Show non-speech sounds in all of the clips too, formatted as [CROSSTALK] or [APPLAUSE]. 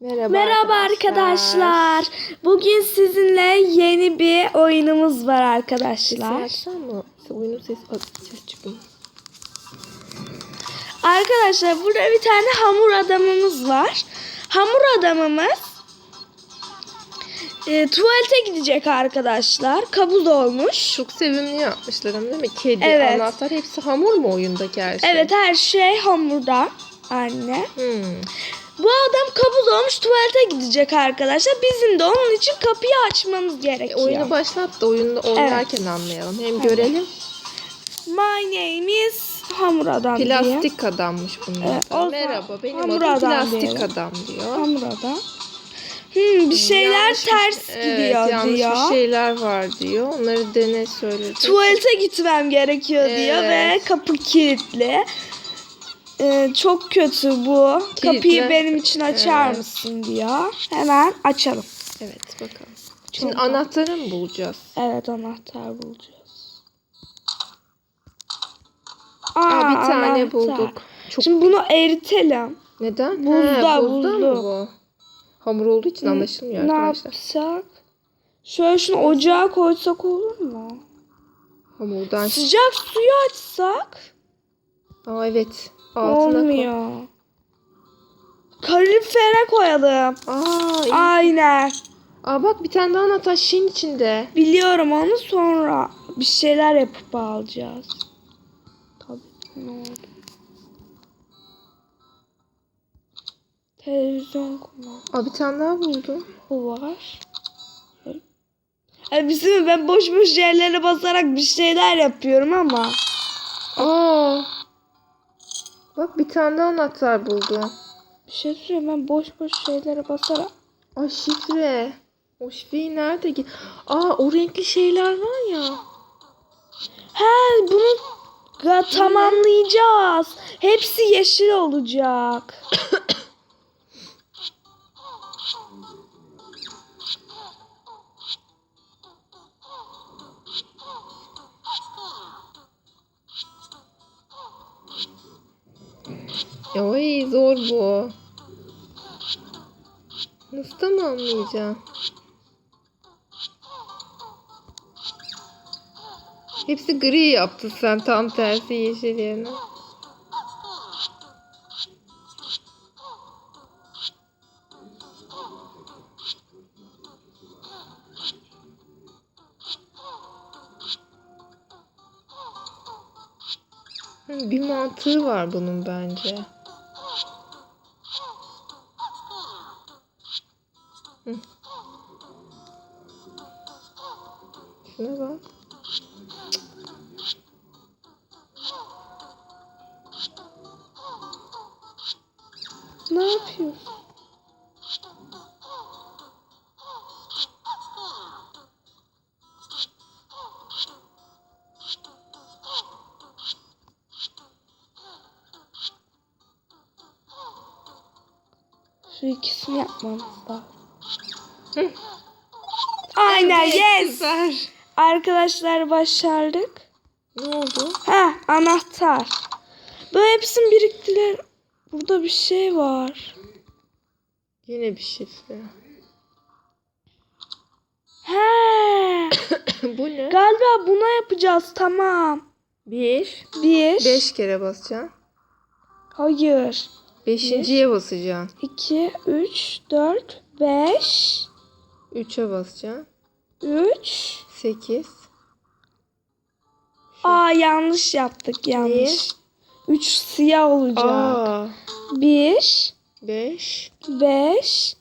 Merhaba, Merhaba arkadaşlar. Bugün sizinle yeni bir oyunumuz var arkadaşlar. Açsam mı? Oyunun sesi, ses çıkmıyor. Arkadaşlar burada bir tane hamur adamımız var. Hamur adamımız e, tuvalete gidecek arkadaşlar. Kabul olmuş. Çok sevimli yapmışlar ama değil mi? Kedi, Evet. anahtar hepsi hamur mu oyundaki her şey? Evet her şey hamurda anne. Hmm. Bu adam kabul olmuş tuvalete gidecek arkadaşlar. Bizim de onun için kapıyı açmamız E, gerekiyor. oyunu başlat da oyunda oynarken anlayalım. Hem görelim. My name is hamur adam diye. Plastik adammış bunlar. Evet, o Merhaba benim hamur adım adam plastik diyelim. adam diyor. Hamur adam. Hmm, bir şeyler Yanlış bir- ters evet, gidiyor yanlış diyor. bir şeyler var diyor. Onları dene söyledi. Tuvalete gitmem gerekiyor diyor ve Evet. kapı kilitli. Ee, çok kötü bu. Kilitli. Kapıyı benim için açar Evet. mısın diyor. Hemen açalım. Evet bakalım. Şimdi Çok- anahtarı mı bulacağız? Evet anahtar bulacağız. Aa, bir tane anahtar. bulduk. Çok Şimdi bunu eritelim. Neden? Buzda, He, buzda mı bu? Hamur olduğu için anlaşılmıyor ne arkadaşlar. yapsak? Şöyle şunu ocağa koysak olur mu? Hamurdan. Sıcak suyu açsak Aa evet. Altına koy. olmuyor. Kalorifere koyalım. Aa, iyi. Aynen. Aa bak bir tane daha anahtar şişenin içinde. Biliyorum onu sonra bir şeyler yapıp alacağız. Tabii ne oldu? Televizyon kumandası Aa bir tane daha buldum. var. Ay bizim ben boş boş yerlere basarak bir şeyler yapıyorum ama. Aa. Bak bir tane daha anahtar buldum. Bir şey söyleyeyim ben boş boş şeylere basarak. Aa şifre. O şifreyi nerede ki? Aa o renkli şeyler var ya. He bunu tamamlayacağız. Hepsi yeşil olacak. [COUGHS] Ay zor bu. Nasıl tamamlayacağım? Hepsi gri yaptı sen tam tersi yeşil yerine. Bir mantığı var bunun bence. Ne yapıyorsun? Şu ikisini yapmamız lazım. Aynen yes. Arkadaşlar başardık. Ne oldu? Ha anahtar. Böyle hepsini biriktiler. Burada bir şey var. Yine bir şifre. He. [COUGHS] Bu ne? Galiba buna yapacağız tamam. Bir. Bir. Beş kere basacaksın. Hayır. Beşinciye basacaksın. 2, 3, 4, 5, Üçe basacaksın. 3. Sekiz. Aa yanlış yaptık yanlış. 3 siyah olacak. Aa. 1, Beş. 5,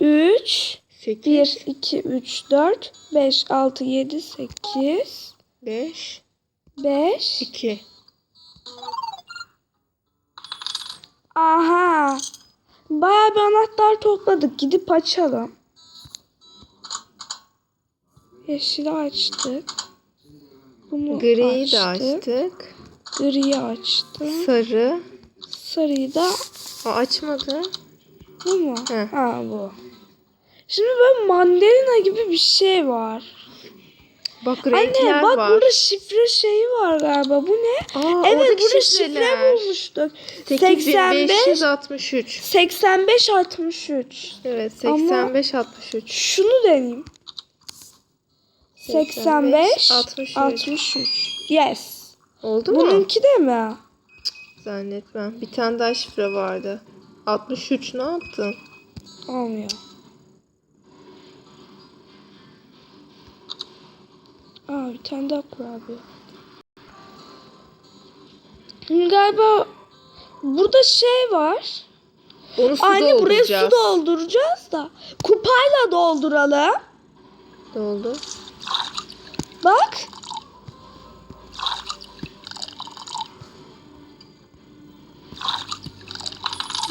3, Sekiz. 1, 2, 3, 4, 5, 6, 7, 8, Beş. 5. iki. Aha. Bayağı bir anahtar topladık. Gidip açalım. Yeşili açtık. Bunu Griyi de açtık. Griyi açtım. Sarı. Sarıyı da Aa, açmadı. bu mu? Heh. Ha bu. Şimdi böyle mandalina gibi bir şey var. Bak renkler Anne bak var. burada şifre şeyi var galiba. Bu ne? Aa, evet burada şifreler. şifre bulmuştuk. 8563. 85 63. Evet Ama- 85 63. Şunu deneyeyim. 85 63. 63. Yes. Oldu mu? Bununki de mi? Zannetmem. Bir tane daha şifre vardı. 63 ne yaptın? Olmuyor. Aa bir tane daha kurabiye. Galiba burada şey var. Onu su Anne buraya dolduracağız. su dolduracağız da. Kupayla dolduralım. Doldu. Bak.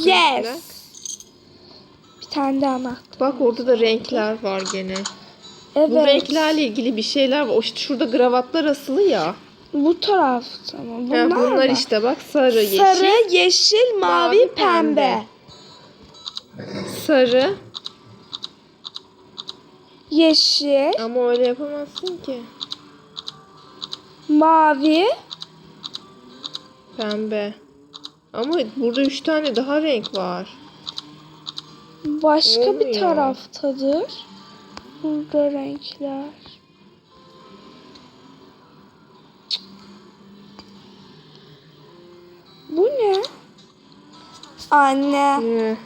Yes. Bir tane daha anahtar. Bak orada da renkler var gene. Evet. Bu renklerle ilgili bir şeyler var. O işte şurada gravatlar asılı ya. Bu taraf tamam. Ha, Bunlar, bunlar da. işte bak sarı, yeşil, Sarı, yeşil, mavi, mavi, pembe. pembe. sarı. Yeşil, Ama öyle yapamazsın ki. mavi, Pembe. Ama burada üç tane daha renk var. başka bir Olmuyor. taraftadır. Burada renkler. Bu ne? Anne. Ne?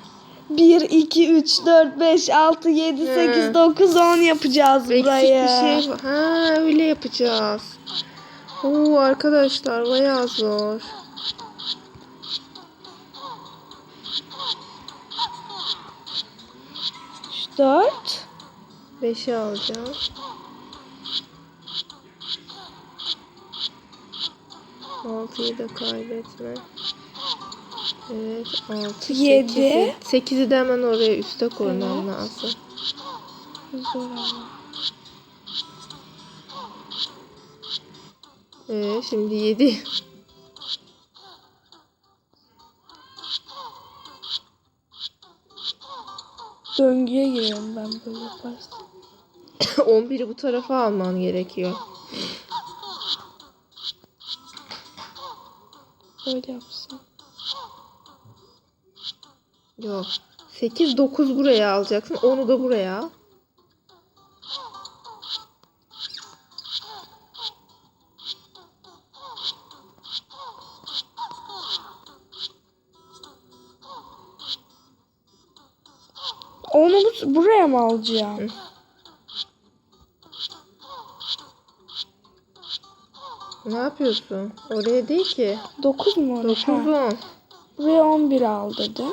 1, 2, 3, 4, 5, 6, 7, 8, He. 9, 10 yapacağız Eksik burayı. bir şey var. Ha öyle yapacağız. Oo arkadaşlar bayağı zor. 4. 5'i alacağım. Altıyı da kaybetme. Evet, altı, Yedi. sekizi. De hemen oraya üste koymam Evet. lazım. Zor ama. Ee, şimdi yedi. Döngüye girerim ben böyle yaparsam. [COUGHS] 11'i bu tarafa alman gerekiyor. Böyle yapsam. Yok. 8, 9 buraya alacaksın. 10'u da buraya al. Mı alacağım? Ne yapıyorsun? Oraya değil ki. 9 mu oraya? 9, Ha. 10. Buraya 11 al dedi.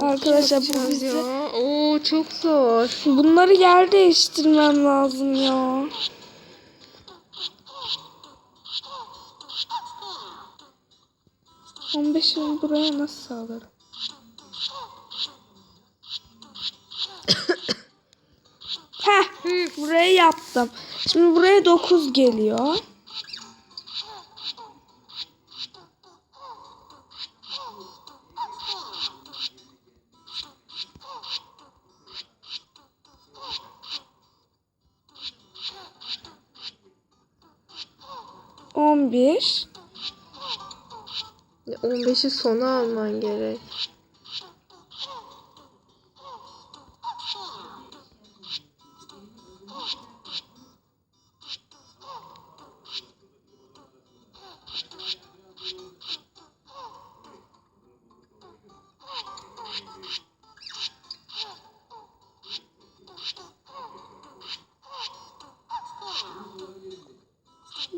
Arkadaşlar bu ya. Oo çok zor. Bunları yer değiştirmem lazım ya. On beşini buraya nasıl alırım? [COUGHS] Heh, buraya yaptım. Şimdi buraya 9 geliyor. On bir. 15'i sona alman gerek.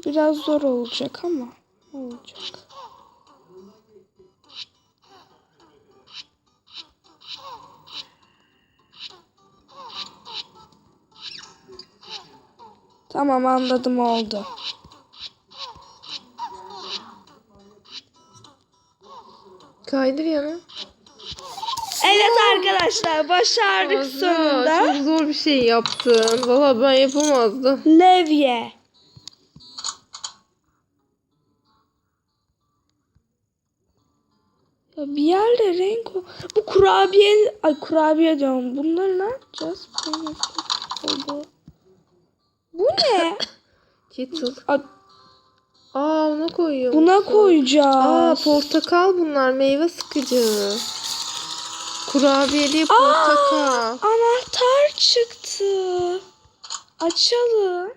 Biraz zor olacak ama olacak. Tamam anladım oldu. Kaydır yana. Evet arkadaşlar başardık Azra, sonunda. Çok zor bir şey yaptın. Valla ben yapamazdım. Levye. Bir yerde renk o. Bu kurabiye, ay kurabiye diyorum. Bunları ne yapacağız? Bu ne? [LAUGHS] Kettle. Aa ona koyuyor. Buna koyacağız. Aa portakal bunlar meyve sıkıcı. Kurabiyeli portakal. Anahtar çıktı. Açalım.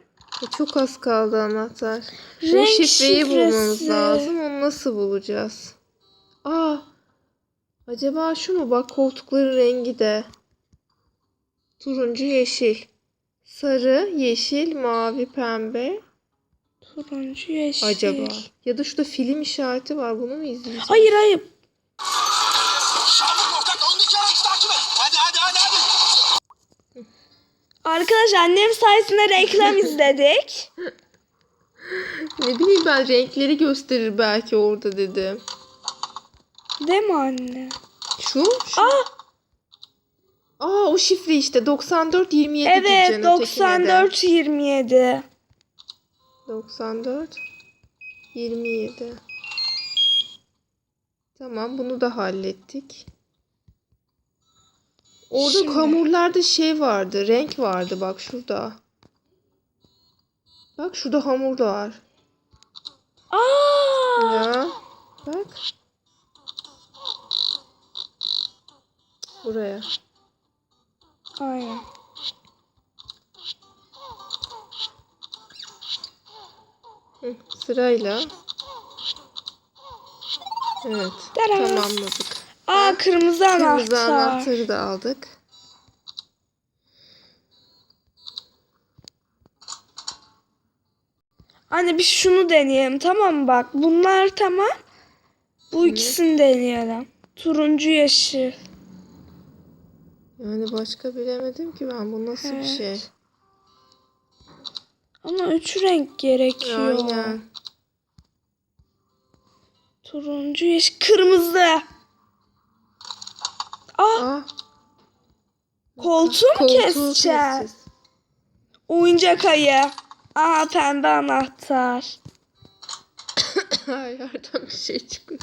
E, Çok az kaldı anahtar. Bu Renk şifreyi bulmamız şifresi. lazım. Onu nasıl bulacağız? Aa. Acaba şu mu? Bak koltukların rengi de. Turuncu, yeşil. Sarı, yeşil, mavi, pembe. Turuncu yeşil. Acaba. Ya da şurada film işareti var. Bunu mu izleyeceğiz? Hayır hayır. Şahlık ortak 12 araç takip et. Hadi hadi hadi hadi. Arkadaş annem sayesinde reklam [LAUGHS] izledik. Ne bileyim ben renkleri gösterir belki orada dedim. Değil mi anne? Şu? şu. Aa Aa o şifre işte 94 27 evet diyeceksin ötekine de. 94 27. 94 27 Tamam bunu da hallettik. Orada Şimdi. hamurlarda şey vardı, renk vardı bak şurada. Bak şurada hamur da var. Aa! Ya bak. Buraya. Aynen. Hı, sırayla. Evet. Tara. Tamamladık. Aa kırmızı anahtar. Kırmızı anahtarı da aldık. Anne bir şunu deneyelim tamam mı bak. Bunlar tamam. Bu ikisini deneyelim. Turuncu yeşil. Yani başka bilemedim ki ben bu nasıl bir Evet. şey. Ama üç renk gerekiyor. Aynen. Turuncu yeşil kırmızı. Aa Aa, koltuğu mu keseceğiz? Oyuncak ayı. Aa pembe anahtar. Yerden bir şey çıkıyor.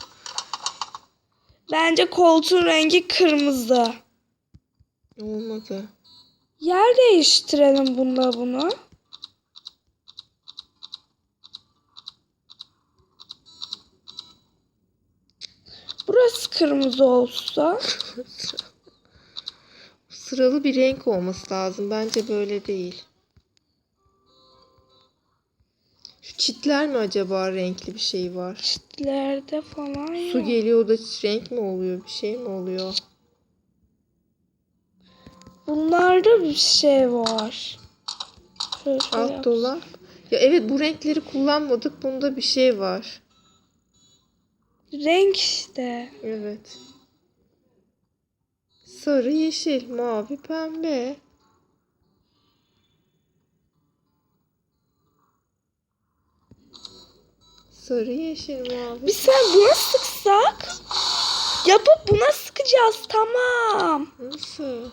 Bence koltuğun rengi kırmızı. Olmadı. Yer değiştirelim bunda bunu. Burası kırmızı olsa. [LAUGHS] Sıralı bir renk olması lazım. Bence böyle değil. Şu çitler mi acaba renkli bir şey var? Çitlerde falan Su yok. geliyor da renk mi oluyor? Bir şey mi oluyor? Bunlarda bir şey var. Şöyle Alt yap- dolap. Ya evet bu renkleri kullanmadık. Bunda bir şey var. Renk işte. Evet. Sarı, yeşil, mavi, pembe. Sarı, yeşil, mavi. Biz sen buna sıksak yapıp buna sıkacağız tamam. Nasıl?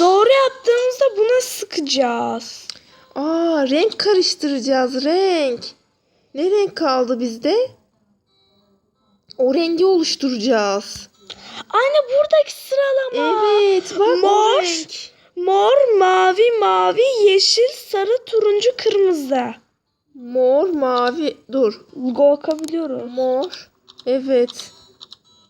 Doğru yaptığımızda buna sıkacağız. Aa, renk karıştıracağız, renk. Ne renk kaldı bizde? O rengi oluşturacağız. Anne buradaki sıralama. Evet, bak Mor. renk. Mor, mavi, mavi, yeşil, sarı, turuncu, kırmızı. Mor, mavi. Dur. Bakabiliyoruz. Mor. Evet.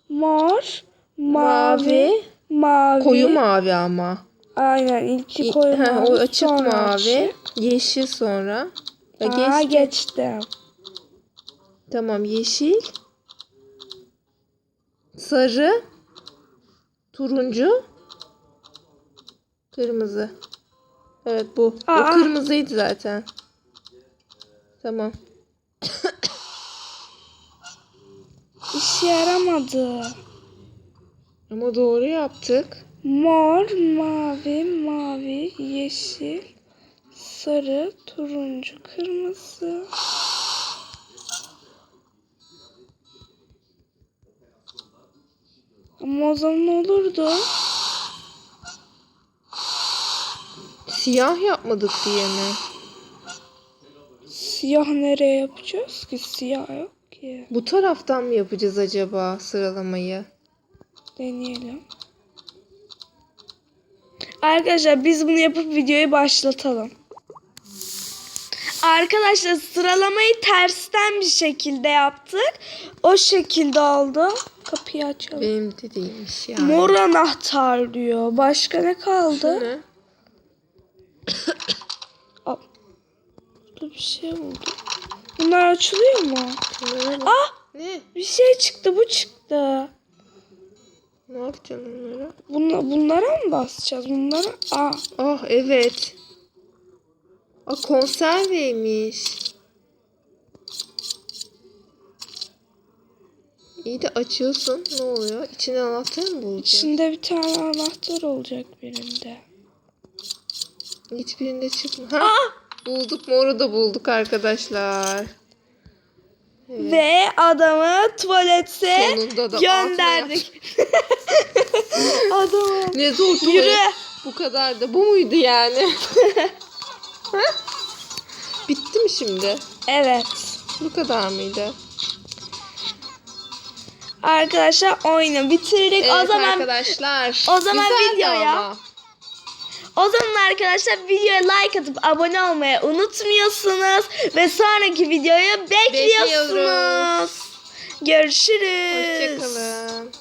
Mor, mavi, Mavi. mavi. Koyu mavi ama. Aynen ilki ha, mavi. o açık mavi. açık. Yeşil sonra. Ya Aa, geçti. geçtim. Tamam yeşil. Sarı. Turuncu. Kırmızı. Evet bu. Aa. O kırmızıydı zaten. Tamam. İşe yaramadı. Ama doğru yaptık. Mor, mavi, mavi, yeşil, sarı, turuncu, kırmızı. Ama o zaman olurdu. Siyah yapmadık diye mi? Siyah nereye yapacağız ki? Siyah yok ki. Bu taraftan mı yapacağız acaba sıralamayı? Deneyelim. Arkadaşlar biz bunu yapıp videoyu başlatalım. Arkadaşlar sıralamayı tersten bir şekilde yaptık. O şekilde oldu. Kapıyı açalım. Benim de değilmiş yani. Mor anahtar diyor. Başka ne kaldı? [COUGHS] Aa, Burada bir şey oldu. Bunlar açılıyor mu? Ah Ne? bir şey çıktı bu çıktı. Ne yapacaksın onlara? Bunla, bunlara mı basacağız? Bunlara? Aa, Ah evet. Aa konserveymiş. İyi de açıyorsun. Ne oluyor? İçine anahtar mı bulacak? içinde bir tane anahtar olacak birinde. Hiçbirinde çıkmıyor. Ha? Bulduk moru da bulduk arkadaşlar. Evet. Ve adamı tuvalete gönderdik. [LAUGHS] adamı. Ne zor tuvalet. Yürü. Bu kadar da. Bu muydu yani? [LAUGHS] Bitti mi şimdi? Evet. Bu kadar mıydı? Arkadaşlar oyunu bitirdik. Evet o zaman arkadaşlar. o zaman Güzeldi videoya ama. O zaman arkadaşlar videoya like atıp abone olmayı unutmuyorsunuz ve sonraki videoyu bekliyorsunuz. Bekliyoruz. Görüşürüz. Hoşçakalın.